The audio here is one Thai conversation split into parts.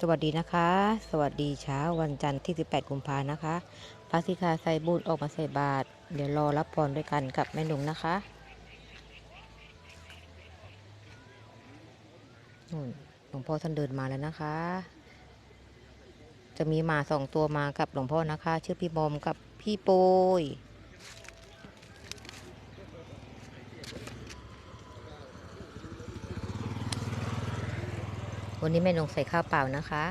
สวัสดีนะคะ สวัสดีเช้าวันจันทร์ที่ 18 กุมภานะคะพระสิกาใส่บูตรออกมาใส่บาตรเดี๋ยวรอรับพรด้วยกันกับแม่หนุ่งนะคะนู่นหลวงพ่อท่านเดินมาแล้วนะคะ จะมีหมาสองตัวมากับหลวงพ่อนะคะ ชื่อพี่บอมกับพี่โปย วันนี้แม่นงใส่ข้าวเปล่านะคะ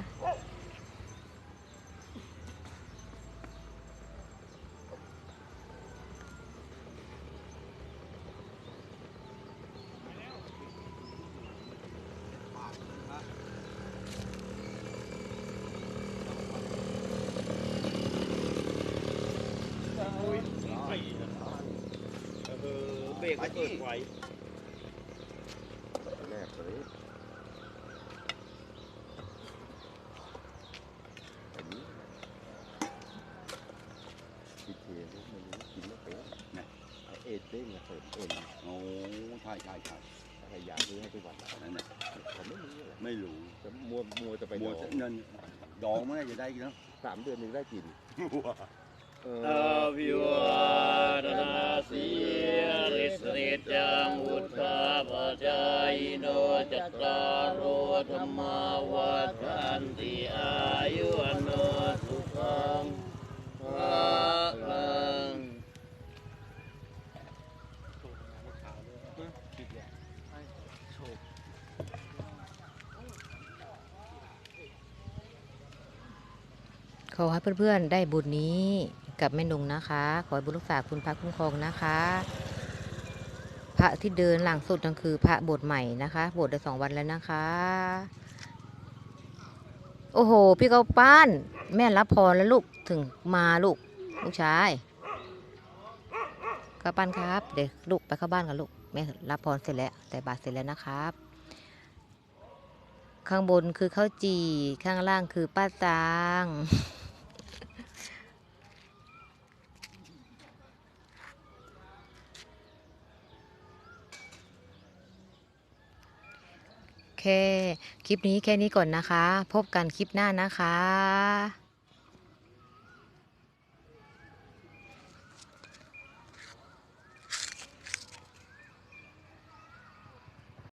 เบรกไมันเปิดไว้แรกเลยอันนี้กินเทลูก ไม่รู้กินไม่เป็นนะไอเอ็ดเด้งอะเปิดเอ็นโอ้ใช่ใช่ใช่พยายามซื้อให้ทุกวันนั่นแหละเขาไม่รู้เลยไม่รู้จะมัวมัวจะไปมัวดอจะงเงินดองไม่ได้จะได้กินเนาะสามเดือนหนึ่งได้กินเออภิวาทนาสีริสนิจังวุฒาปจายโนจัตตารโอธรรมาวัฏันติอา ขอให้เพื่อนๆได้บุญนี้กับแม่นงนะคะ ขอให้บุญรักษาคุณพระคุ้มครองนะคะ พระที่เดินหลังสุดนั่นคือ พระบสถ์ใหม่นะคะบสถ์ได้สองวันแล้วนะคะ โอ้โห พี่เขาป้าน แม่รับพรแล้วลูกถึงมาลูก ลูกชายข้าปั้นครับ เดี๋ยวลูกไปเข้าบ้านกันลูกแม่รับพรเสร็จแล้วแต่บาตรเสร็จแล้วนะครับข้างบนคือข้าวจี่ข้างล่างคือป้าจาง ค คลิปนี้แค่นี้ก่อนนะคะ พบกันคลิปหน้านะคะ